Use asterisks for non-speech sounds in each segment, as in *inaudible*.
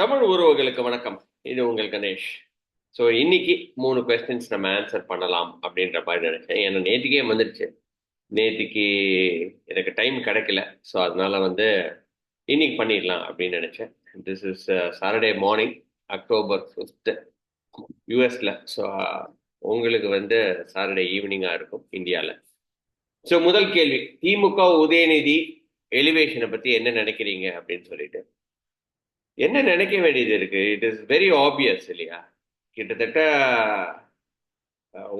தமிழ் உறவுகளுக்கு வணக்கம். இது உங்கள் கணேஷ். ஸோ இன்னைக்கு மூணு கொஸ்டின்ஸ் நம்ம ஆன்சர் பண்ணலாம் அப்படின்ற மாதிரி நினைச்சேன். ஏன்னா நேற்றுக்கே வந்துடுச்சு நேற்றுக்கு எனக்கு டைம் கிடைக்கல. ஸோ அதனால வந்து இன்னைக்கு பண்ணிடலாம் அப்படின்னு நினைச்சேன். This is Saturday morning October fifth யூஎஸில் ஸோ உங்களுக்கு வந்து சாட்டர்டே ஈவினிங்காக இருக்கும் இந்தியாவில் ஸோ முதல் கேள்வி திமுக உதயநிதி எலிவேஷனை பற்றி என்ன நினைக்கிறீங்க அப்படின்னு சொல்லிட்டு. என்ன நினைக்க வேண்டியது இருக்கு? இட் இஸ் வெரி ஆப்வியஸ் இல்லையா? கிட்டத்தட்ட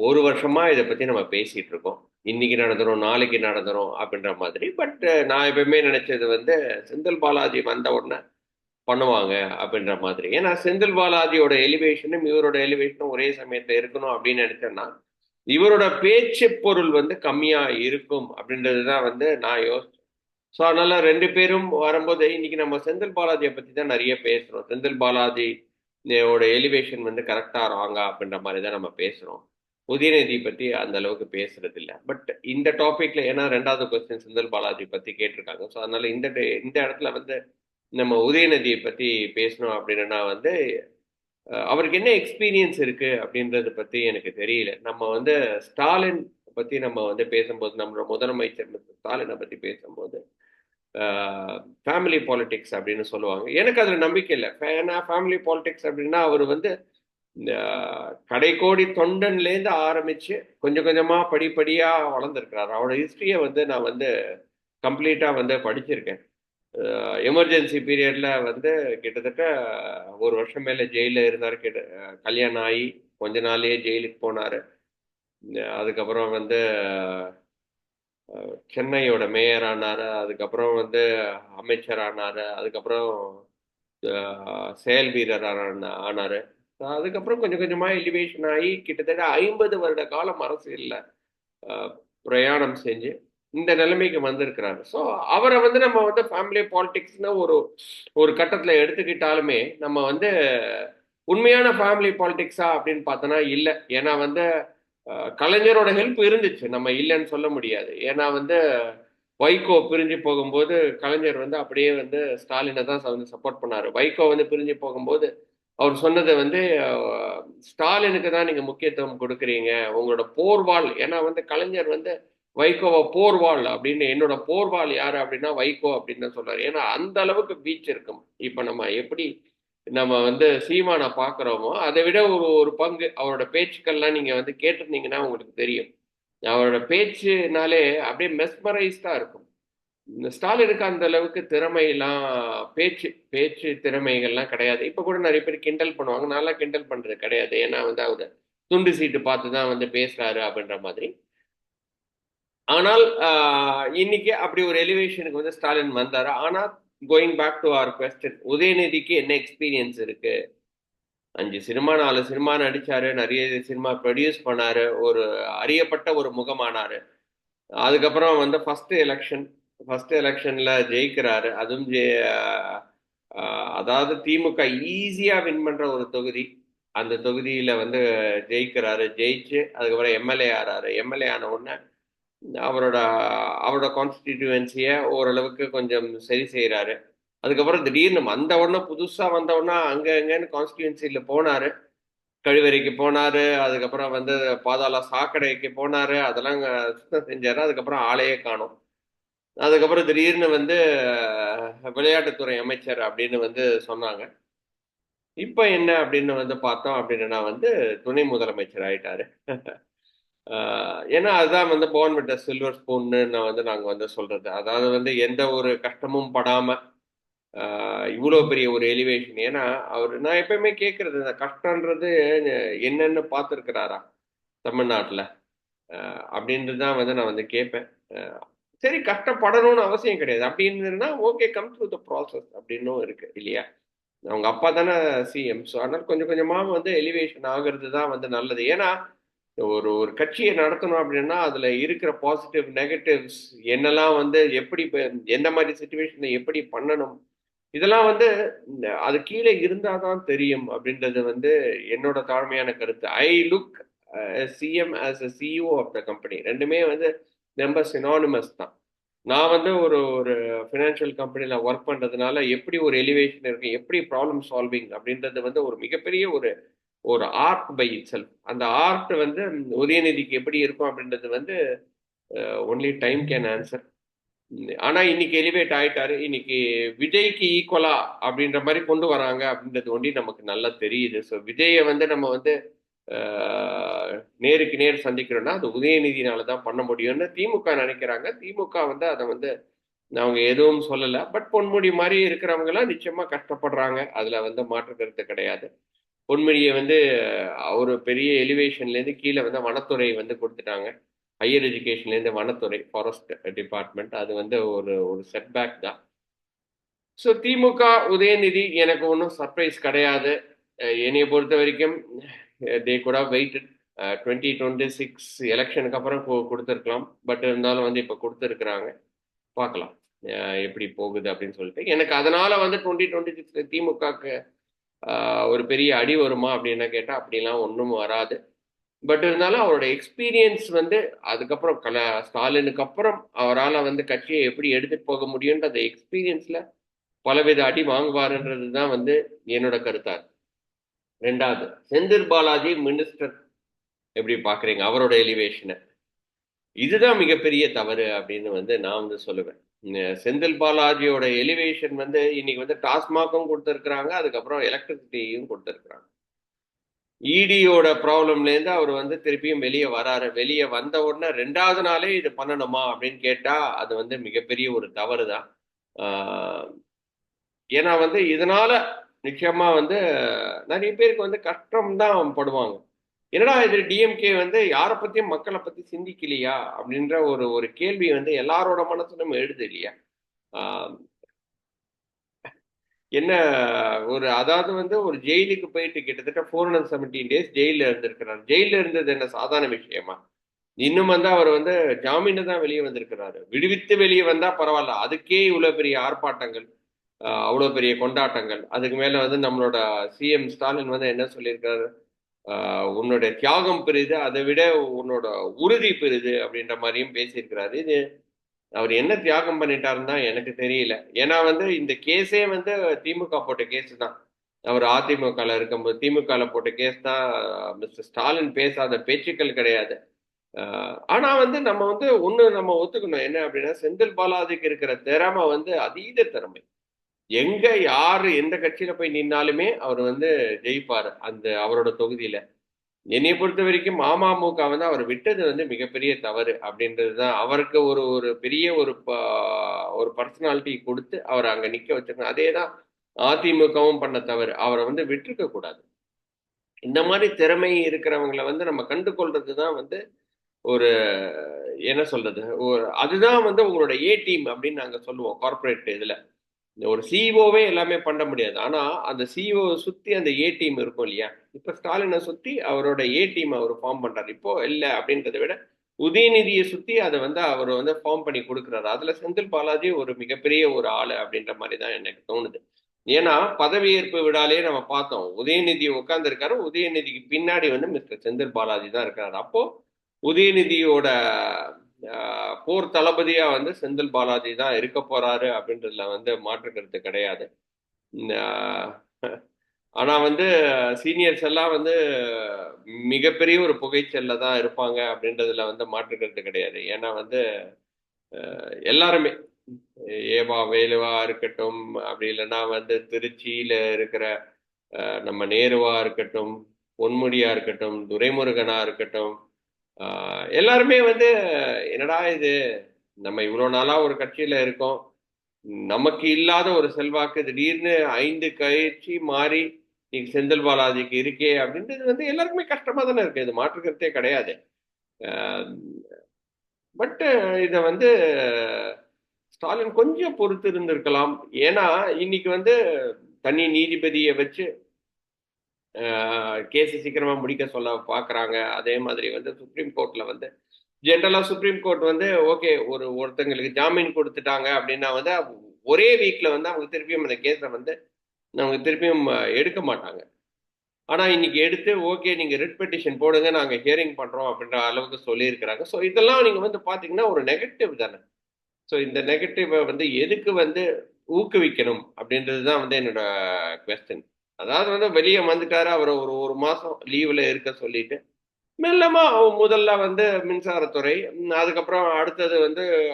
ஒரு வருஷமா இதை பத்தி நம்ம பேசிட்டு இருக்கோம். இன்னைக்கு நடந்துரும் நாளைக்கு நடந்துரும் அப்படின்ற மாதிரி. பட் நான் எப்பவுமே நினைச்சது வந்து செந்தில் பாலாஜி வந்த உடனே பண்ணுவாங்க அப்படின்ற மாதிரி. ஏன்னா செந்தில் பாலாஜியோட எலிவேஷனும் இவரோட எலிவேஷனும் ஒரே சமயத்துல இருக்கணும் அப்படின்னு நினைச்சேன்னா இவரோட பேச்சு பொருள் வந்து கம்மியா இருக்கும் அப்படின்றது தான் வந்து நான் யோசிச்சேன். ஸோ அதனால ரெண்டு பேரும் வரும்போது இன்னைக்கு நம்ம செந்தில் பாலாஜியை பத்தி தான் நிறைய பேசுறோம். செந்தில் பாலாஜி ஓட எலிவேஷன் வந்து கரெக்டா ராங்கா அப்படின்ற மாதிரி தான் நம்ம பேசுறோம். உதயநிதி பத்தி அந்த அளவுக்கு பேசுறது இல்ல பட் இந்த டாபிக்ல ஏன்னா ரெண்டாவது கொஸ்டின் செந்தில் பாலாஜி பத்தி கேட்டிருக்காங்க. ஸோ அதனால இந்த இந்த இடத்துல வந்து நம்ம உதயநிதியை பத்தி பேசணும் அப்படின்னா வந்து அவருக்கு என்ன எக்ஸ்பீரியன்ஸ் இருக்கு அப்படின்றத பத்தி எனக்கு தெரியல. நம்ம வந்து ஸ்டாலின் பத்தி நம்ம வந்து பேசும்போது நம்மளோட முதலமைச்சர் ஸ்டாலினை பத்தி பேசும்போது ஃபேமிலி பாலிடிக்ஸ் அப்படின்னு சொல்லுவாங்க. எனக்கு அதில் நம்பிக்கை இல்லை. ஏன்னா ஃபேமிலி பாலிடிக்ஸ் அப்படின்னா அவர் வந்து கடைக்கோடி தொண்டன்லேருந்து ஆரம்பித்து கொஞ்சம் கொஞ்சமாக படிப்படியாக வளர்ந்துருக்கிறார். அவரோட ஹிஸ்ட்ரியை வந்து நான் வந்து கம்ப்ளீட்டாக வந்து படிச்சிருக்கேன். எமர்ஜென்சி பீரியடில் வந்து கிட்டத்தட்ட ஒரு வருஷம் மேலே ஜெயிலில் இருந்தார். கிட்ட கல்யாணம் ஆகி கொஞ்ச நாள்லேயே ஜெயிலுக்கு போனார். அதுக்கப்புறம் வந்து சென்னையோட மேயர் ஆனார் அதுக்கப்புறம் வந்து அமைச்சர் ஆனார் அதுக்கப்புறம் செயல் வீரர் ஆனார். அதுக்கப்புறம் கொஞ்சம் கொஞ்சமாக எலிவேஷன் ஆகி கிட்டத்தட்ட ஐம்பது வருட காலம் அரசியலில் பிரயாணம் செஞ்சு இந்த நிலைமைக்கு வந்திருக்கிறாரு. ஸோ அவரை வந்து நம்ம வந்து ஃபேமிலி பாலிடிக்ஸ்னு ஒரு ஒரு கட்டத்தில் எடுத்துக்கிட்டாலுமே நம்ம வந்து உண்மையான ஃபேமிலி பாலிடிக்ஸா அப்படின்னு பார்த்தோன்னா இல்லை. ஏன்னா வந்து கலைஞரோட ஹெல்ப் இருந்துச்சு. நம்ம இல்லைன்னு சொல்ல முடியாது. ஏன்னா வந்து வைகோ பிரிஞ்சு போகும்போது கலைஞர் வந்து அப்படியே வந்து ஸ்டாலினை தான் வந்து சப்போர்ட் பண்ணார். வைகோ வந்து பிரிஞ்சு போகும்போது அவர் சொன்னதை வந்து ஸ்டாலினுக்கு தான் நீங்கள் முக்கியத்துவம் கொடுக்குறீங்க. உங்களோட போர்வாள். ஏன்னா வந்து கலைஞர் வந்து வைகோவை போர்வாள் அப்படின்னு என்னோட போர்வாள் யார் அப்படின்னா வைகோ அப்படின்னு தான் சொல்றாரு. ஏன்னா அந்த அளவுக்கு பீச் இருக்கும். இப்போ நம்ம எப்படி நம்ம வந்து சீமானை பார்க்குறோமோ அதை விட ஒரு ஒரு பங்கு. அவரோட பேச்சுக்கள்லாம் நீங்க வந்து கேட்டிருந்தீங்கன்னா உங்களுக்கு தெரியும். அவரோட பேச்சுனாலே அப்படியே மெஸ்மரைஸ்டா இருக்கும். இந்த ஸ்டாலினுக்கு அந்த அளவுக்கு திறமையெல்லாம் பேச்சு பேச்சு திறமைகள்லாம் கிடையாது. இப்போ கூட நிறைய பேர் கிண்டல் பண்ணுவாங்க. நல்லா கிண்டல் பண்றது கிடையாது. ஏன்னா வந்து அவர் துண்டு சீட்டு பார்த்து தான் வந்து பேசுறாரு அப்படின்ற மாதிரி. ஆனால் ஆஹ், இன்னைக்கு அப்படி ஒரு எலிவேஷனுக்கு வந்து ஸ்டாலின் வந்தாரு. ஆனா கோயிங் பேக் டு அவர் கொஸ்டின் உதயநிதிக்கு என்ன எக்ஸ்பீரியன்ஸ் இருக்கு? அஞ்சு சினிமா நாலு சினிமா நடிச்சாரு நிறைய சினிமா ப்ரொடியூஸ் பண்ணாரு ஒரு அறியப்பட்ட ஒரு முகமானாரு. அதுக்கப்புறம் வந்து ஃபர்ஸ்ட் எலெக்ஷன் ஃபர்ஸ்ட் எலெக்ஷன்ல ஜெயிக்கிறாரு. அதுவும் ஜெ- அதாவது திமுக ஈஸியா வின் பண்ற ஒரு தொகுதி. அந்த தொகுதியில வந்து ஜெயிக்கிறாரு. ஜெயிச்சு அதுக்கப்புறம் எம்எல்ஏ ஆறாரு. எம்எல்ஏ ஆன உடனே அவரோட அவரோட கான்ஸ்டிடியூவன்சியை ஓரளவுக்கு கொஞ்சம் சரி செய்கிறாரு அதுக்கப்புறம் திடீர்னு வந்த உடனே புதுசாக வந்த உடனே அங்கே அங்கன்னு கான்ஸ்டிடியூன்சில போனார். கழிவறைக்கு போனார் அதுக்கப்புறம் வந்து பாதாள சாக்கடைக்கு போனார் அதெல்லாம் சுத்தம் செஞ்சார் அதுக்கப்புறம் ஆளையே காணும். அதுக்கப்புறம் திடீர்னு வந்து விளையாட்டுத்துறை அமைச்சர் அப்படின்னு வந்து சொன்னாங்க. இப்போ என்ன அப்படின்னு வந்து பார்த்தோம் அப்படின்னா வந்து துணை முதலமைச்சர் ஆயிட்டாரு. ஏன்னா அதுதான் வந்து போன் விட்ட சில்வர் ஸ்பூன்னு நான் வந்து நாங்க வந்து சொல்றது. அதாவது வந்து எந்த ஒரு கஷ்டமும் படாம இவ்வளோ பெரிய ஒரு எலிவேஷன் ஏன்னா அவர் நான் எப்பயுமே கேட்கறது இந்த கஷ்டன்றது என்னன்னு பார்த்துருக்கிறாரா தமிழ்நாட்டுல? அப்படின்றது தான் வந்து நான் வந்து கேட்பேன். சரி கஷ்டப்படணும்னு அவசியம் கிடையாது. அப்படின்னா okay come through the process அப்படின்னும் இருக்கு இல்லையா? அவங்க அப்பா தானே சிஎம் ஸோ அதனால கொஞ்சம் கொஞ்சமா வந்து எலிவேஷன் ஆகுறது தான் வந்து நல்லது. ஏன்னா ஒரு ஒரு கட்சியை நடத்தணும் அப்படின்னா அதுல இருக்கிற பாசிட்டிவ் நெகட்டிவ்ஸ் என்னெல்லாம் வந்து எப்படி எந்த மாதிரி சுச்சுவேஷன்ல எப்படி பண்ணணும்? இதெல்லாம் வந்து அது கீழே இருந்தாதான் தெரியும் அப்படின்றது வந்து என்னோட தாழ்மையான கருத்து. I look CM as a CEO of the company ரெண்டுமே வந்து ரொம்ப சினானிமஸ் தான். நான் வந்து ஒரு ஒரு ஃபினான்ஷியல் கம்பெனியில் ஒர்க் பண்ணுறதுனால எப்படி ஒரு எலிவேஷன் இருக்கு எப்படி ப்ராப்ளம் சால்விங் அப்படின்றது வந்து ஒரு மிகப்பெரிய ஒரு ஒரு ஆர்ட் பை இட் செல்ஃப் அந்த ஆர்ட் வந்து உதயநிதிக்கு எப்படி இருக்கும் அப்படின்றது வந்து ஒன்லி டைம் கேன் ஆன்சர் ஆனா இன்னைக்கு எலிவேட் ஆயிட்டாரு. இன்னைக்கு விஜய்க்கு ஈக்குவலா அப்படின்ற மாதிரி கொண்டு வராங்க அப்படின்றது ஒண்டி நமக்கு நல்லா தெரியுது. ஸோ விஜயை வந்து நம்ம வந்து நேருக்கு நேர் சந்திக்கிறோம்னா அது உதயநிதினால தான் பண்ண முடியும்னு திமுக நினைக்கிறாங்க. திமுக வந்து அதை வந்து அவங்க எதுவும் சொல்லலை. பட் பொன்முடி மாதிரி இருக்கிறவங்கலாம் நிச்சயமா கஷ்டப்படுறாங்க. அதுல வந்து மாற்று கருத்து கிடையாது. பொன்முடியை வந்து ஒரு பெரிய எலிவேஷன்லேருந்து கீழே வந்து வனத்துறை வந்து கொடுத்துட்டாங்க. ஹையர் எஜுகேஷன்லேருந்து வனத்துறை ஃபாரஸ்ட் டிபார்ட்மெண்ட் அது வந்து ஒரு ஒரு செட்பேக் தான். ஸோ திமுக உதயநிதி எனக்கு ஒன்றும் சர்ப்ரைஸ் கிடையாது. என்னையை என்னைய பொறுத்த வரைக்கும் தே கூட வெயிட்டட் டுவெண்ட்டி டுவெண்ட்டி சிக்ஸ் எலெக்ஷனுக்கு அப்புறம் கொடுத்துருக்கலாம். பட் இருந்தாலும் வந்து இப்போ கொடுத்துருக்குறாங்க. பார்க்கலாம். எப்படி போகுது அப்படின்னு சொல்லிட்டு. எனக்கு அதனால வந்து டுவெண்ட்டி டுவெண்ட்டி சிக்ஸ் திமுகக்கு ஒரு பெரிய அடி வருமா அப்படின்னு கேட்டால் அப்படிலாம் ஒன்றும் வராது. பட் இருந்தாலும் அவரோட எக்ஸ்பீரியன்ஸ் வந்து அதுக்கப்புறம் கல ஸ்டாலினுக்கு அப்புறம் அவரால் வந்து கட்சியை எப்படி எடுத்துட்டு போக முடியுன்ற அந்த எக்ஸ்பீரியன்ஸ்ல பலவித அடி வாங்குவாருன்றது தான் வந்து என்னோட கருத்தா இருக்கு. ரெண்டாவது செந்தில் பாலாஜி மினிஸ்டர் எப்படி பாக்குறீங்க? அவரோட எலிவேஷனை இதுதான் மிகப்பெரிய தவறு அப்படின்னு வந்து நான் வந்து சொல்லுவேன். செந்தில் பாலாஜியோட எலிவேஷன் வந்து இன்னைக்கு வந்து டாஸ்மாகும் கொடுத்துருக்குறாங்க அதுக்கப்புறம் எலக்ட்ரிசிட்டியும் கொடுத்துருக்குறாங்க. இடியோட ப்ராப்ளம்லேருந்து அவர் வந்து திருப்பியும் வெளியே வராரு. வெளியே வந்த உடனே ரெண்டாவது நாளே இது பண்ணணுமா அப்படின்னு கேட்டால் அது வந்து மிகப்பெரிய ஒரு தவறு தான் ஏன்னா வந்து இதனால நிச்சயமாக வந்து நிறைய பேருக்கு வந்து கஷ்டம் தான் படுவாங்க. என்னடா இது டிஎம்கே வந்து யாரை பத்தியும் மக்களை பத்தி சிந்திக்கலையா அப்படின்ற ஒரு ஒரு கேள்வி வந்து எல்லாரோட மனசுலும் எழுது இல்லையா? ஆஹ் என்ன ஒரு அதாவது வந்து ஒரு ஜெயிலுக்கு போயிட்டு கிட்டத்தட்ட ஃபோர் ஹண்ட்ரட் செவன்டீன் டேஸ் ஜெயிலில் இருந்திருக்கிறார். ஜெயிலில் இருந்தது என்ன சாதாரண விஷயமா? இன்னும் வந்து அவர் வந்து ஜாமீன் தான் வெளியே வந்திருக்கிறாரு. விடுவித்து வெளியே வந்தா பரவாயில்ல. அதுக்கே இவ்வளோ பெரிய ஆர்ப்பாட்டங்கள் அவ்வளவு அவ்வளோ பெரிய கொண்டாட்டங்கள். அதுக்கு மேலே வந்து நம்மளோட சிஎம் ஸ்டாலின் வந்து என்ன சொல்லியிருக்காரு? ஆஹ் உன்னோட தியாகம் பெரிது அதை விட உன்னோட உறுதி பெரிது அப்படின்ற மாதிரியும் பேசியிருக்கிறாரு. இது அவர் என்ன தியாகம் பண்ணிட்டாருன்னு தான் எனக்கு தெரியல. ஏன்னா வந்து இந்த கேஸே வந்து திமுக போட்ட கேஸ் தான். அவர் அதிமுகல இருக்கும்போது திமுகல போட்ட கேஸ் தான் மிஸ்டர் ஸ்டாலின் பேசாத பேச்சுக்கள் கிடையாது. ஆஹ் ஆனா வந்து நம்ம வந்து ஒண்ணு நம்ம ஒத்துக்கணும். என்ன அப்படின்னா செந்தில் பாலாஜிக்கு இருக்கிற திறமை வந்து அதீத திறமை. எங்க யாரு எந்த கட்சியில போய் நின்னாலுமே அவர் வந்து ஜெயிப்பாரு. அந்த அவரோட தொகுதியில. என்னைய பொறுத்த வரைக்கும் அமமுக வந்து அவர் விட்டது வந்து மிகப்பெரிய தவறு அப்படின்றது தான் அவருக்கு ஒரு ஒரு பெரிய ஒரு ப- ஒரு பர்சனாலிட்டி கொடுத்து அவர் அங்க நிக்க வச்சிருக்கணும் அதே தான் அதிமுகவும் பண்ண தவறு. அவரை வந்து விட்டுருக்க கூடாது. இந்த மாதிரி திறமை இருக்கிறவங்களை வந்து நம்ம கண்டு கொள்றது தான் வந்து ஒரு என்ன சொல்றது ஒரு அதுதான் வந்து உங்களோட ஏ டீம் அப்படின்னு நாங்க சொல்லுவோம் கார்ப்பரேட் இதுல. ஒரு சிஇஓவே எல்லாமே பண்ண முடியாது. ஆனா அந்த சிஇஓ சுத்தி அந்த ஏ டீம் இருக்கும் இல்லையா? இப்ப ஸ்டாலினை சுத்தி அவரோட ஏ டீம் அவர் ஃபார்ம் பண்றாரு. இப்போ இல்ல அப்படின்றத விட உதயநிதியை சுத்தி அதை வந்து அவர் வந்து ஃபார்ம் பண்ணி கொடுக்குறாரு. அதுல செந்தில் பாலாஜி ஒரு மிகப்பெரிய ஒரு ஆளு அப்படின்ற மாதிரி தான் எனக்கு தோணுது. ஏன்னா பதவியேற்பு விழாலே நம்ம பார்த்தோம். உதயநிதி உட்காந்துருக்காரு உதயநிதிக்கு பின்னாடி வந்து மிஸ்டர் செந்தில் பாலாஜி தான் இருக்காரு அப்போ உதயநிதியோட போர் தளபதியா வந்து செந்தில் பாலாஜி தான் இருக்க போறாரு அப்படின்றதுல வந்து மாற்று கருத்து கிடையாது. ஆனா வந்து சீனியர்ஸ் எல்லாம் வந்து மிகப்பெரிய ஒரு புகைச்சல்ல தான் இருப்பாங்க அப்படின்றதுல வந்து மாற்று கருத்து கிடையாது. ஏன்னா வந்து எல்லாருமே ஏவா வேலுவா இருக்கட்டும் அப்படி இல்லைன்னா வந்து திருச்சியில இருக்கிற நம்ம நேருவா இருக்கட்டும் பொன்முடியா இருக்கட்டும் துரைமுருகனா இருக்கட்டும் எல்லாருமே வந்து என்னடா இது? நம்ம இவ்வளோ நாளாக ஒரு கட்சியில் இருக்கோம். நமக்கு இல்லாத ஒரு செல்வாக்கு திடீர்னு ஐந்து கட்சி மாறி இன்னைக்கு செந்தில் பாலாஜிக்கு இருக்கே அப்படின்றது வந்து எல்லாருக்குமே கஷ்டமாக தானே இருக்கு. இது மாற்றுக்கிறதே கிடையாது. பட்டு இதை வந்து ஸ்டாலின் கொஞ்சம் பொறுத்து இருந்திருக்கலாம் ஏன்னா இன்னைக்கு வந்து தனி நீதிபதியை வச்சு கேஸ் சீக்கிரமா முடிக்க சொல்ல பாக்குறாங்க. அதே மாதிரி வந்து சுப்ரீம் கோர்ட்ல வந்து ஜென்ரலா சுப்ரீம் கோர்ட் வந்து ஓகே ஒரு ஒருத்தங்களுக்கு ஜாமீன் கொடுத்துட்டாங்க அப்படின்னா வந்து ஒரே வீக்ல வந்து அவங்க திருப்பியும் அந்த கேஸை வந்து அவங்க திருப்பியும் எடுக்க மாட்டாங்க. ஆனா இன்னைக்கு எடுத்து ஓகே நீங்க ரிட் பெட்டிஷன் போடுங்க நாங்க ஹியரிங் பண்றோம் அப்படின்ற அளவுக்கு சொல்லியிருக்கிறாங்க. ஸோ இதெல்லாம் நீங்க வந்து பாத்தீங்கன்னா ஒரு நெகட்டிவ் தானே. ஸோ இந்த நெகட்டிவை வந்து எதுக்கு வந்து ஊக்குவிக்கணும் அப்படின்றது தான் வந்து என்னோட கொஸ்டின் அதாவது வந்து வெளியே வந்துட்டாரு அவர் ஒரு ஒரு மாதம் லீவில் இருக்க சொல்லிட்டு மெல்லமா முதல்ல வந்து மின்சாரத்துறை அதுக்கப்புறம் அடுத்தது வந்து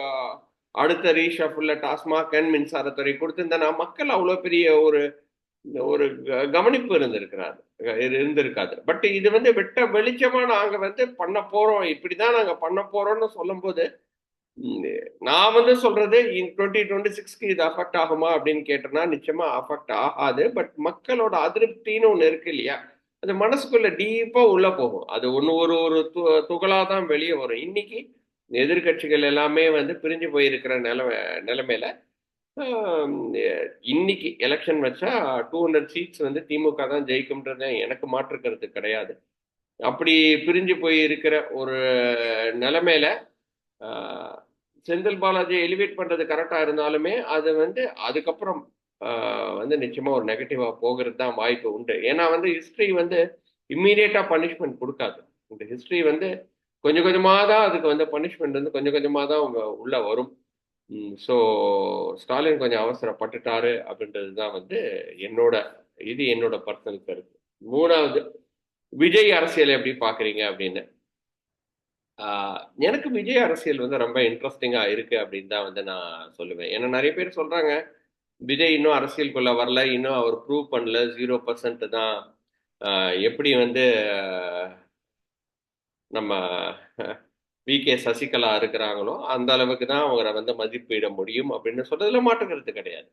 அடுத்த ரீஷஃபுல்ல டாஸ்மாக் அண்ட் மின்சாரத்துறை கொடுத்திருந்தா மக்கள் அவ்வளோ பெரிய ஒரு ஒரு க- கவனிப்பு இருந்திருக்கிறாரு இருந்திருக்காது. பட் இது வந்து வெட்ட வெளிச்சமா நாங்க வந்து பண்ண போறோம். இப்படிதான் நாங்க பண்ண போறோம்னு சொல்லும்போது போது நான் வந்து சொல்றது டுவெண்ட்டி டுவெண்ட்டி சிக்ஸ்க்கு இது அஃபெக்ட் ஆகுமா அப்படின்னு கேட்டேன்னா நிச்சயமா அஃபெக்ட் ஆகாது. பட் மக்களோட அதிருப்தின்னு ஒன்று இருக்கு இல்லையா? அது மனசுக்குள்ள டீப்பா உள்ள போகும். அது ஒன்று ஒரு ஒரு து துகளா தான் வெளியே வரும். இன்னைக்கு எதிர்க்கட்சிகள் எல்லாமே வந்து பிரிஞ்சு போயிருக்கிற நிலைமை நிலைமையில இன்னைக்கு எலெக்ஷன் வச்சா டூ ஹண்ட்ரட் சீட்ஸ் வந்து திமுக தான் ஜெயிக்கும்ன்றது எனக்கு மாற்று கருத்து கிடையாது. அப்படி பிரிஞ்சு போய் இருக்கிற ஒரு நிலைமையில செந்தில் பாலாஜியை எலிவேட் பண்றது கரெக்டா இருந்தாலுமே அது வந்து அதுக்கப்புறம் வந்து நிச்சயமா ஒரு நெகட்டிவா போகிறது தான் வாய்ப்பு உண்டு. ஏன்னா வந்து ஹிஸ்டரி வந்து இம்மீடியட்டா பனிஷ்மெண்ட் கொடுக்காது. இந்த ஹிஸ்டரி வந்து கொஞ்சம் கொஞ்சமாக தான் அதுக்கு வந்து பனிஷ்மெண்ட் வந்து கொஞ்சம் கொஞ்சமா தான் உள்ள வரும். ஸோ ஸ்டாலின் கொஞ்சம் அவசரப்பட்டுட்டாரு அப்படின்றது தான் வந்து என்னோட இது என்னோட பர்சனல் கருத்து. மூணாவது விஜய் அரசியல் எப்படி பாக்குறீங்க அப்படின்னு. எனக்கு விஜய் அரசியல் வந்து ரொம்ப இன்ட்ரெஸ்டிங்கா இருக்கு அப்படின்னு தான் வந்து நான் சொல்லுவேன். ஏன்னா நிறைய பேர் சொல்றாங்க விஜய் இன்னும் அரசியலுக்குள்ள வரல இன்னும் அவர் ப்ரூவ் பண்ணல ஜீரோ பர்சன்ட் தான். எப்படி வந்து நம்ம *laughs* வி கே சசிகலா இருக்கிறாங்களோ அந்த அளவுக்கு தான் அவரை வந்து மதிப்பிட முடியும் அப்படின்னு சொல்றதுல மாற்றுக்கிறது கிடையாது.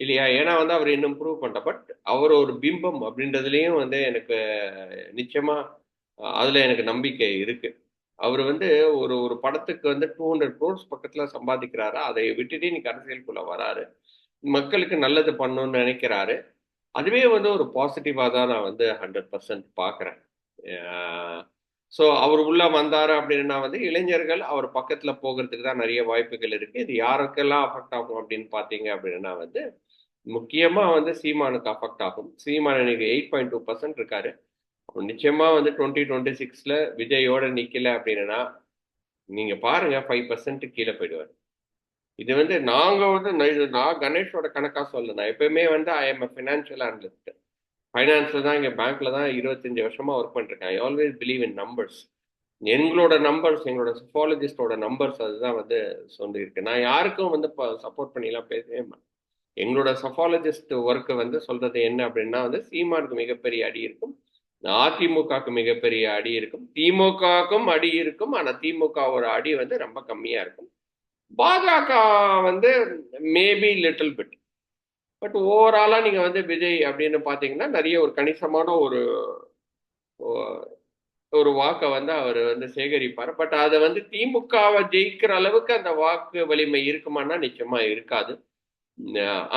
இல்லையா? ஏன்னா வந்து அவர் இன்னும் ப்ரூவ் பண்ண பட் அவர் ஒரு பிம்பம் அப்படின்றதுலயும் வந்து எனக்கு நிச்சயமா அதுல எனக்கு நம்பிக்கை இருக்கு. அவர் வந்து ஒரு ஒரு படத்துக்கு வந்து டூ ஹண்ட்ரட் க்ரோர்ஸ் பக்கத்துல சம்பாதிக்கிறாரு? அதை விட்டுட்டு இன்னைக்கு அரசியலுக்குள்ள வராரு. மக்களுக்கு நல்லது பண்ணணும்னு நினைக்கிறாரு. அதுவே வந்து ஒரு பாசிட்டிவாக தான் நான் வந்து ஹண்ட்ரட் பர்சன்ட் பார்க்குறேன். ஸோ அவர் உள்ள வந்தாரு அப்படின்னா வந்து இளைஞர்கள் அவர் பக்கத்துல போகிறதுக்கு தான் நிறைய வாய்ப்புகள் இருக்கு. இது யாருக்கெல்லாம் அஃபெக்ட் ஆகும் அப்படின்னு பார்த்தீங்க அப்படின்னா வந்து முக்கியமா வந்து சீமானுக்கு அஃபெக்ட் ஆகும். சீமான் இன்னைக்கு எயிட் பாயிண்ட் டூ பர்சன்ட் இருக்காரு. நிச்சயமா வந்து டுவெண்ட்டி டுவெண்ட்டி சிக்ஸ்ல விஜயோட நிக்கல அப்படின்னா நீங்க பாருங்க ஃபைவ் பர்சன்ட் கீழே போயிடுவார். இது வந்து நாங்க வந்து நான் கணேஷோட கணக்கா சொல்ல நான் எப்பயுமே வந்து ஐ எம் ஃபினான்ஷியல் அனலிஸ்ட் ஃபைனான்ஸ்ல தான் இங்க பேங்க்ல தான் இருபத்தஞ்சு வருஷமா ஒர்க் பண்ணிருக்கேன். I always believe in numbers எங்களோட நம்பர்ஸ் எங்களோட சிஃபாலஜிஸ்டோட நம்பர்ஸ் அதுதான் வந்து சொல்லியிருக்கு நான் யாருக்கும் வந்து சப்போர்ட் பண்ணிலாம் பேசவே மாட்டேன். எங்களோட சஃபாலஜிஸ்ட் ஒர்க்கு வந்து சொல்றது என்ன அப்படின்னா வந்து சீமானுக்கு மிகப்பெரிய அடி இருக்கும். அதிமுகவுக்கு மிகப்பெரிய அடி இருக்கும். திமுகவுக்கும் அடி இருக்கும். ஆனா திமுகவோட அடி வந்து ரொம்ப கம்மியா இருக்கும். பாஜக வந்து மேபி லிட்டில் பிட் பட் ஓவராலா நீங்க வந்து விஜய் அப்படின்னு பாத்தீங்கன்னா நிறைய ஒரு கணிசமான ஒரு ஒரு வாக்கை வந்து அவர் வந்து சேகரிப்பார். பட் அதை வந்து திமுகவை ஜெயிக்கிற அளவுக்கு அந்த வாக்கு வலிமை இருக்குமானா நிச்சயமா இருக்காது.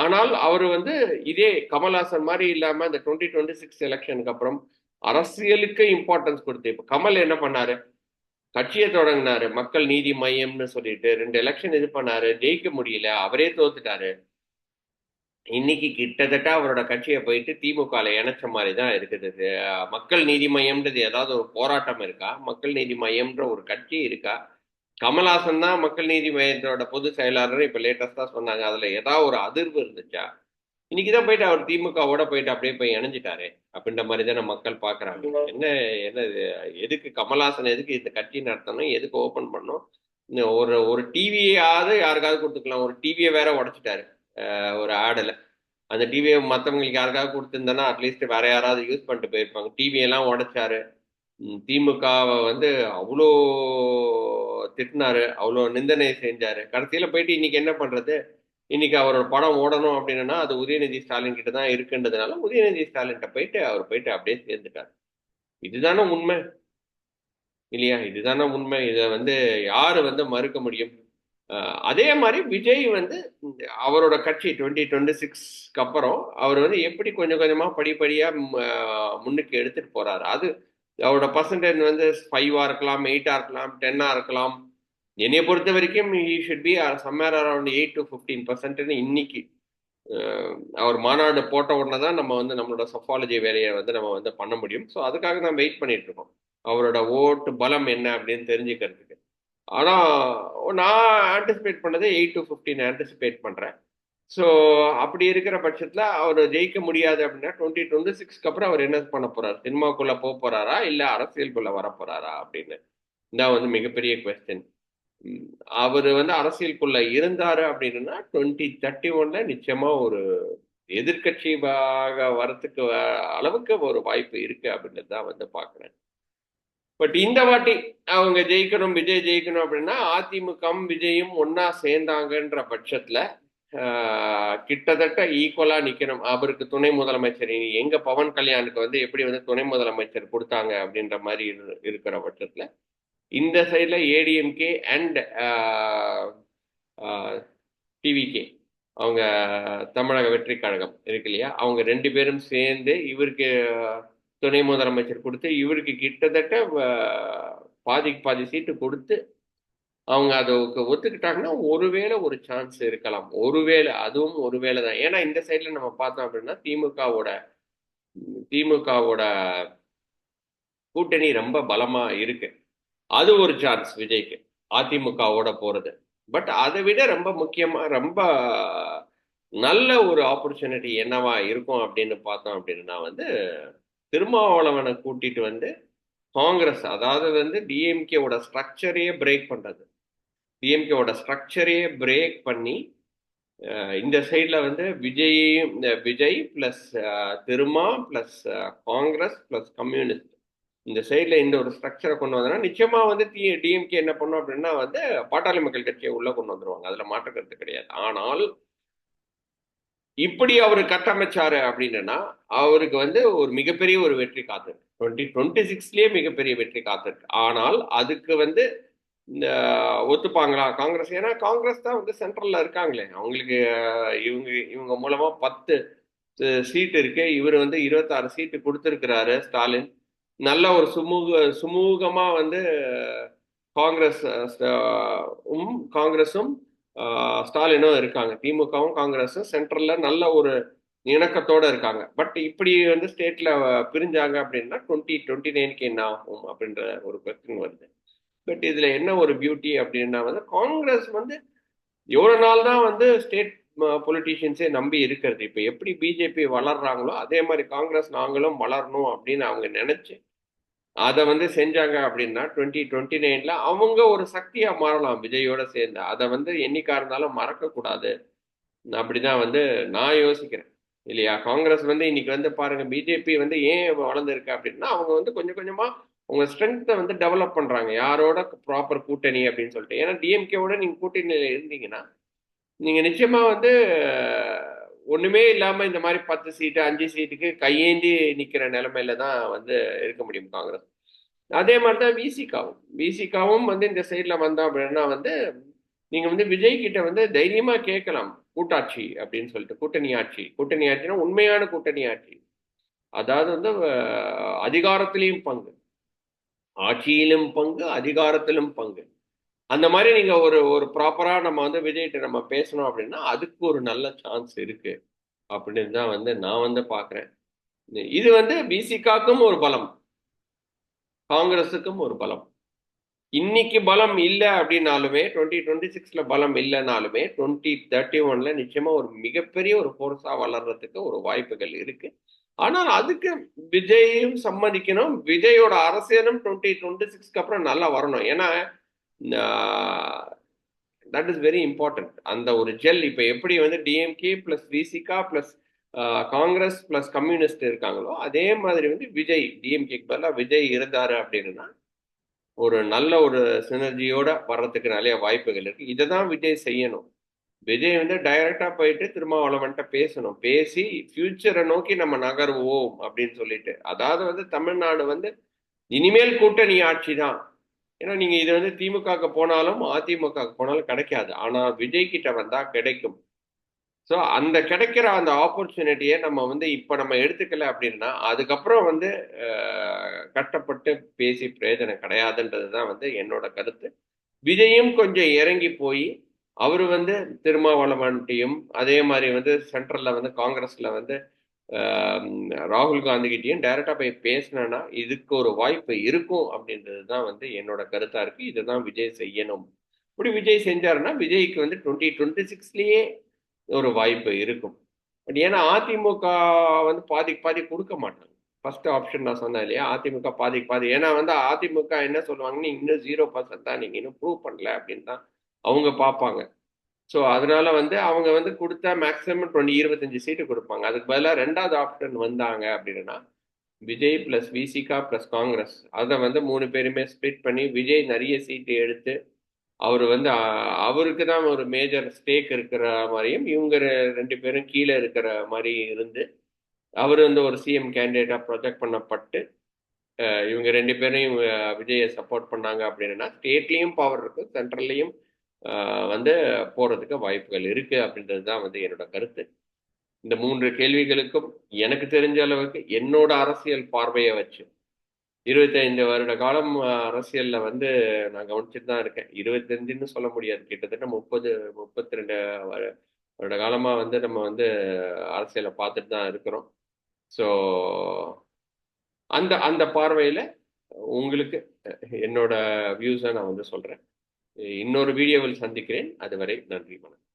ஆனால் அவர் வந்து இதே கமல்ஹாசன் மாதிரி இல்லாம இந்த டுவெண்ட்டி டுவெண்ட்டி சிக்ஸ் எலெக்ஷனுக்கு அப்புறம் அரசியலுக்கு இம்பார்ட்டன்ஸ் கொடுத்து இப்ப கமல் என்ன பண்ணாரு? கட்சியை தொடங்கினாரு. மக்கள் நீதி மையம்னு சொல்லிட்டு ரெண்டு எலெக்ஷன் இது பண்ணாரு. ஜெயிக்க முடியல. அவரே தோத்துட்டாரு. இன்னைக்கு கிட்டத்தட்ட அவரோட கட்சியை போயிட்டு திமுகல இணைச்ச மாதிரி தான் இருக்குது மக்கள் நீதி மையம்ன்றது ஏதாவது ஒரு போராட்டம் இருக்கா? மக்கள் நீதி மையம்ன்ற ஒரு கட்சி இருக்கா? கமல்ஹாசன் தான் மக்கள் நீதி மையத்தோட பொது செயலாளர் இப்ப லேட்டஸ்டா சொன்னாங்க. அதுல ஏதாவது ஒரு அதிர்வு இருந்துச்சா? இன்னைக்கு தான் போயிட்டு அவர் திமுகவோட போயிட்டு அப்படியே போய் இணைஞ்சிட்டாரு அப்படின்ற மாதிரி தானே மக்கள் பாக்குறாங்க என்ன என்ன? எதுக்கு கமல்ஹாசன் எதுக்கு இந்த கட்சி நடத்தணும் எதுக்கு ஓபன் இன்னும் ஒரு ஒரு டிவியாவது யாருக்காவது கொடுத்துக்கலாம். ஒரு டிவியை வேற உடைச்சிட்டாரு ஒரு ஆடில். அந்த டிவியை மற்றவங்களுக்கு யாருக்காவது கொடுத்துருந்தேன்னா அட்லீஸ்ட் வேற யாராவது யூஸ் பண்ணிட்டு போயிருப்பாங்க. டிவியெல்லாம் உடைச்சாரு. திமுகவை வந்து அவ்வளோ திட்டினாரு அவ்வளோ நிந்தனை செஞ்சாரு. கடைசியில போயிட்டு இன்னைக்கு என்ன பண்றது? இன்னைக்கு அவரோட படம் ஓடணும் அப்படின்னா அது உதயநிதி ஸ்டாலின் கிட்ட தான் இருக்குன்றதுனால உதயநிதி ஸ்டாலின்கிட்ட போயிட்டு அவர் போயிட்டு அப்படியே சேர்ந்துட்டார். இதுதானே உண்மை? இல்லையா? இதுதானே உண்மை? இதை வந்து யாரு வந்து மறுக்க முடியும்? அதே மாதிரி விஜய் வந்து அவரோட கட்சி டுவெண்ட்டி டுவெண்ட்டி சிக்ஸ்க்கு அப்புறம் அவர் வந்து எப்படி கொஞ்சம் கொஞ்சமா படிப்படியா முன்னுக்கு எடுத்துட்டு போறாரு? அது அவரோட பர்சன்டேஜ் வந்து ஃபைவா இருக்கலாம் எயிட்டா இருக்கலாம் டென்னா இருக்கலாம். என்னைய பொறுத்த வரைக்கும் he should be somewhere around eight to fifteen பர்சன்ட்னு இன்னைக்கு uh, அவர் மாநாடு போட்ட உடனே தான் நம்ம வந்து நம்மளோட சஃபாலஜி வேலையை வந்து நம்ம வந்து பண்ண முடியும். ஸோ அதுக்காக நான் வெயிட் பண்ணிட்டு இருக்கோம். அவரோட ஓட்டு பலம் என்ன அப்படின்னு தெரிஞ்சுக்கிறதுக்கு. ஆனால் நான் ஆன்டிசிபேட் பண்ணது எயிட் டு ஃபிஃப்டீன் ஆன்டிசிபேட் பண்ணுறேன் ஸோ அப்படி இருக்கிற பட்சத்தில் அவர் ஜெயிக்க முடியாது அப்படின்னா டுவெண்ட்டி டுவெண்ட்டி சிக்ஸ்க்கு அப்புறம் அவர் என்ன பண்ண போறாரு? சினிமாக்குள்ள போக போறாரா? இல்லை அரசியலுக்குள்ளே வர போறாரா? அப்படின்னு. இதான் வந்து மிகப்பெரிய கொஸ்டின் அவர் வந்து அரசியலுக்குள்ள இருந்தாரு அப்படின்னா டுவெண்ட்டி தேர்ட்டி ஒன்ல நிச்சயமா ஒரு எதிர்கட்சியாக வரத்துக்கு அளவுக்கு ஒரு வாய்ப்பு இருக்கு அப்படின்னு தான் வந்து பாக்குறேன் பட் இந்த வாட்டி அவங்க ஜெயிக்கணும் விஜய் ஜெயிக்கணும் அப்படின்னா அதிமுகவும் விஜயும் ஒன்னா சேர்ந்தாங்கன்ற பட்சத்துல கிட்டத்தட்ட ஈக்குவலா நிக்கணும். அவருக்கு துணை முதலமைச்சர் எங்க பவன் கல்யாணுக்கு வந்து எப்படி வந்து துணை முதலமைச்சர் கொடுத்தாங்க அப்படின்ற மாதிரி இருக்கிற பட்சத்துல இந்த சைடில் ஏடிஎம்கே அண்ட் டிவிகே அவங்க தமிழக வெற்றி கழகம் இருக்கு இல்லையா? அவங்க ரெண்டு பேரும் சேர்ந்து இவருக்கு துணை முதலமைச்சர் கொடுத்து இவருக்கு கிட்டத்தட்ட பாதிக்கு பாதி சீட்டு கொடுத்து அவங்க அதை ஒத்துக்கிட்டாங்கன்னா ஒருவேளை ஒரு சான்ஸ் இருக்கலாம். ஒருவேளை அதுவும் ஒருவேளை தான். ஏன்னா இந்த சைடில் நம்ம பார்த்தோம் அப்படின்னா திமுகவோட திமுகவோட கூட்டணி ரொம்ப பலமாக இருக்குது அது ஒரு சான்ஸ் விஜய்க்கு அதிமுகவோட போறது. பட் அதை விட ரொம்ப முக்கியமா ரொம்ப நல்ல ஒரு ஆப்பர்ச்சுனிட்டி என்னவா இருக்கும் அப்படின்னு பார்த்தோம் அப்படின்னா வந்து திருமாவளவனை கூட்டிட்டு வந்து காங்கிரஸ் அதாவது வந்து டிஎம்கேவோட ஸ்ட்ரக்சரையே பிரேக் பண்றது. டிஎம்கேவோட ஸ்ட்ரக்சரையே பிரேக் பண்ணி இந்த சைடில் வந்து Vijay Vijay plus Thiruma plus Congress plus communist இந்த சைடில் இந்த ஒரு ஸ்ட்ரக்சரை கொண்டு வந்தனா நிச்சயமாக வந்து டி டிஎம்கே என்ன பண்ணும் அப்படின்னா வந்து பாட்டாளி மக்கள் கட்சியை உள்ளே கொண்டு வந்துருவாங்க. அதில் மாற்றுக்கிறது கிடையாது. ஆனால் இப்படி அவர் கட்டமைச்சாரு அப்படின்னா அவருக்கு வந்து ஒரு மிகப்பெரிய ஒரு வெற்றி காத்திருக்கு. டுவெண்ட்டி டுவெண்ட்டி சிக்ஸ்லயே மிகப்பெரிய வெற்றி காத்திருக்கு. ஆனால் அதுக்கு வந்து இந்த ஒத்துப்பாங்களா? காங்கிரஸ்? ஏன்னா காங்கிரஸ் தான் வந்து சென்ட்ரல்ல இருக்காங்களே. அவங்களுக்கு இவங்க இவங்க மூலமா பத்து சீட் இருக்கு. இவர் வந்து இருபத்தாறு சீட்டு கொடுத்துருக்கிறாரு ஸ்டாலின். நல்ல ஒரு சுமூக சுமூகமா வந்து காங்கிரஸ் காங்கிரஸும் ஸ்டாலினும் இருக்காங்க. திமுகவும் காங்கிரஸும் சென்ட்ரல்ல நல்ல ஒரு இணக்கத்தோட இருக்காங்க. பட் இப்படி வந்து ஸ்டேட்ல பிரிஞ்சாங்க அப்படின்னா டுவெண்ட்டி டுவெண்ட்டி நைனுக்கு என்ன ஆகும் அப்படின்ற ஒரு கொஸ்டின் வருது. பட் இதுல என்ன ஒரு பியூட்டி அப்படின்னா வந்து காங்கிரஸ் வந்து எவ்வளவு நாள் தான் வந்து ஸ்டேட் பொலிட்டீஷியன்ஸே நம்பி இருக்கிறது. இப்போ எப்படி பிஜேபி வளர்றாங்களோ அதே மாதிரி காங்கிரஸ் நாங்களும் வளரணும் அப்படின்னு அவங்க நினைச்சு அதை வந்து செஞ்சாங்க அப்படின்னா டுவெண்ட்டி டுவெண்ட்டி நைன்ல அவங்க ஒரு சக்தியா மாறலாம் விஜயோட சேர்ந்து. அதை வந்து என்னைக்கா இருந்தாலும் மறக்கக்கூடாது. அப்படிதான் வந்து நான் யோசிக்கிறேன். இல்லையா? காங்கிரஸ் வந்து இன்னைக்கு வந்து பாருங்க பிஜேபி வந்து ஏன் வளர்ந்துருக்கு அப்படின்னா அவங்க வந்து கொஞ்சம் கொஞ்சமா உங்க ஸ்ட்ரென்த்தை வந்து டெவலப் பண்றாங்க. யாரோட ப்ராப்பர் கூட்டணி அப்படின்னு சொல்லிட்டு. ஏன்னா டிஎம்கேவோட நீங்க கூட்டணியில இருந்தீங்கன்னா நீங்க நிச்சயமா வந்து ஒண்ணுமே இல்லாம இந்த மாதிரி பத்து சீட்டு அஞ்சு சீட்டுக்கு கையேந்தி நிக்கிற நிலைமையில தான் வந்து இருக்க முடியும் காங்கிரஸ். அதே மாதிரி தான் விசிகாவும் விசிகாவும் வந்து இந்த சைட்ல வந்தோம் அப்படின்னா வந்து நீங்க வந்து விஜய் கிட்ட வந்து தைரியமா கேட்கலாம். கூட்டாட்சி அப்படின்னு சொல்லிட்டு கூட்டணி ஆட்சி. கூட்டணி ஆட்சினா உண்மையான கூட்டணி ஆட்சி. அதாவது வந்து அதிகாரத்திலையும் பங்கு. ஆட்சியிலும் பங்கு அதிகாரத்திலும் பங்கு. அந்த மாதிரி நீங்க ஒரு ஒரு ப்ராப்பரா நம்ம வந்து விஜய்கிட்ட நம்ம பேசணும் அப்படின்னா அதுக்கு ஒரு நல்ல சான்ஸ் இருக்கு. அப்படின்னு தான் வந்து நான் வந்து பாக்குறேன். இது வந்து பிசிகாக்கும் ஒரு பலம். காங்கிரஸுக்கும் ஒரு பலம். இன்னைக்கு பலம் இல்லை அப்படின்னாலுமே டுவெண்ட்டி டுவெண்ட்டி சிக்ஸ்ல பலம் இல்லைனாலுமே டுவெண்ட்டி தேர்ட்டி ஒன்ல நிச்சயமா ஒரு மிகப்பெரிய ஒரு ஃபோர்ஸா வளர்றதுக்கு ஒரு வாய்ப்புகள் இருக்கு. ஆனால் அதுக்கு விஜயும் சம்மதிக்கணும். விஜயோட அரசியலும் டுவெண்ட்டி டுவெண்ட்டி சிக்ஸ்க்கு அப்புறம் நல்லா வரணும். ஏன்னா தட் இஸ் வெரி இம்பார்ட்டன்ட் அந்த ஒரு ஜெல் இப்போ எப்படி வந்து DMK plus Visika plus Congress plus communist இருக்காங்களோ அதே மாதிரி வந்து விஜய் டிஎம்கேக்கு பதிலாக விஜய் இருந்தாரு அப்படின்னா ஒரு நல்ல ஒரு சினர்ஜியோட வர்றதுக்கு நிறைய வாய்ப்புகள் இருக்கு. இதை தான் விஜய் செய்யணும். விஜய் வந்து டைரக்டா போயிட்டு திருமாவளவன்ட்ட பேசணும். பேசி ஃபியூச்சரை நோக்கி நம்ம நகருவோம் அப்படின்னு சொல்லிட்டு. அதாவது வந்து தமிழ்நாடு வந்து இனிமேல் கூட்டணி ஆட்சி தான் ஏன்னா நீங்க இது வந்து திமுக போனாலும் அதிமுக போனாலும் கிடைக்காது. ஆனா விஜய் கிட்ட வந்தா கிடைக்கும். ஸோ அந்த கிடைக்கிற அந்த ஆப்பர்ச்சுனிட்டியை நம்ம வந்து இப்போ நம்ம எடுத்துக்கல அப்படின்னா அதுக்கப்புறம் வந்து கட்டப்பட்டு பேசி பிரயோஜனம் கிடையாதுன்றது தான் வந்து என்னோட கருத்து. விஜயும் கொஞ்சம் இறங்கி போய் அவர் வந்து திருமாவளவன்ட்டையும் அதே மாதிரி வந்து சென்ட்ரலில் வந்து காங்கிரஸில் வந்து ராகுல் காந்தி கிட்டேயும் டைரக்டா போய் பேசினேன்னா இதுக்கு ஒரு வாய்ப்பு இருக்கும் அப்படின்றது தான் வந்து என்னோட கருத்தா இருக்கு. இதுதான் விஜய் செய்யணும். இப்படி விஜய் செஞ்சாருன்னா விஜய்க்கு வந்து டுவெண்ட்டி டுவெண்ட்டி சிக்ஸ்லயே ஒரு வாய்ப்பு இருக்கும். பட் ஏன்னா அதிமுக வந்து பாதிக்கு பாதி கொடுக்க மாட்டாங்க. ஃபர்ஸ்ட் ஆப்ஷன் நான் சொன்னேன் இல்லையா? அதிமுக பாதிக்கு பாதி. ஏன்னா வந்து அதிமுக என்ன சொல்லுவாங்கன்னு இன்னும் ஜீரோ பர்சன்ட் தான் நீங்க இன்னும் ப்ரூவ் பண்ணல அப்படின்னு தான் அவங்க பார்ப்பாங்க. ஸோ அதனால வந்து அவங்க வந்து கொடுத்தா மேக்ஸிமம் டுவெண்ட்டி இருபத்தஞ்சு சீட்டு கொடுப்பாங்க. அதுக்கு பதிலாக ரெண்டாவது ஆப்ஷன் வந்தாங்க அப்படின்னா விஜய் பிளஸ் விசிகா பிளஸ் காங்கிரஸ். அதை வந்து மூணு பேருமே ஸ்ப்ளிட் பண்ணி விஜய் நிறைய சீட்டு எடுத்து அவர் வந்து அவருக்கு தான் ஒரு மேஜர் ஸ்டேக் இருக்கிற மாதிரியும் இவங்க ரெண்டு பேரும் கீழே இருக்கிற மாதிரி இருந்து அவர் வந்து ஒரு சிஎம் கேண்டிடேட்டாக ப்ரொஜெக்ட் பண்ணப்பட்டு இவங்க ரெண்டு பேரும் இவங்க விஜயை சப்போர்ட் பண்ணாங்க அப்படின்னா ஸ்டேட்லேயும் பவர் இருக்கு சென்ட்ரல்லையும் வந்து போறதுக்கு வாய்ப்புகள் இருக்கு அப்படின்றது தான் வந்து என்னோட கருத்து. இந்த மூன்று கேள்விகளுக்கும் எனக்கு தெரிஞ்ச அளவுக்கு என்னோட அரசியல் பார்வையை வச்சு இருபத்தைந்து வருட காலம் அரசியல்ல வந்து நான் கவனிச்சுட்டு தான் இருக்கேன். இருபத்தஞ்சுன்னு சொல்ல முடியாது. கிட்டத்தட்ட முப்பது முப்பத்தி ரெண்டு வருட காலமா வந்து நம்ம வந்து அரசியலை பார்த்துட்டு தான் இருக்கிறோம். ஸோ அந்த அந்த பார்வையில உங்களுக்கு என்னோட வியூஸை நான் வந்து சொல்றேன். இன்னொரு வீடியோவில் சந்திக்கிறேன். அதுவரை நன்றி வணக்கம்.